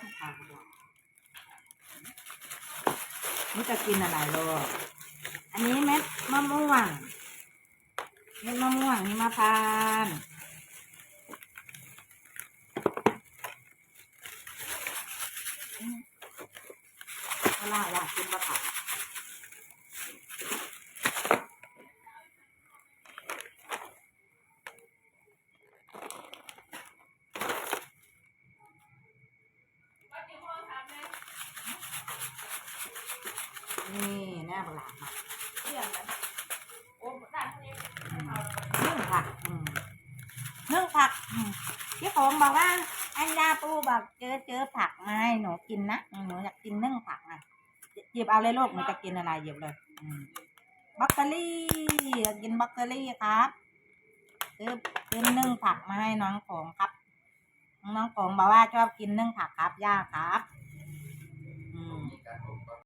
ขั้นทางดอกนี่จะกินอะไรโลอันนี้เม็ดมะม่วง เม็ดมะม่วงนี่มาทานเอาล่ะอยากกินปลาผั นี่แน่ปลามาโอ้ได้เท่านี้นึ่งผักอืมนึ่งผักพี่ผมบอกว่าอันดาปูบอกเจอเจอผักมาให้หนูกินนะหนูอยากกินนึ่งผักอะหยิบเอาเลยลูกหนูจะกินอะไรหยิบเลยบล็อกเกอรี่กินบล็อกเกอรี่ครับซื้อซื้อนึ่งผักมาให้น้องของครับ น้องของบอกว่าชอบกินนึ่งผักครับย่าครับ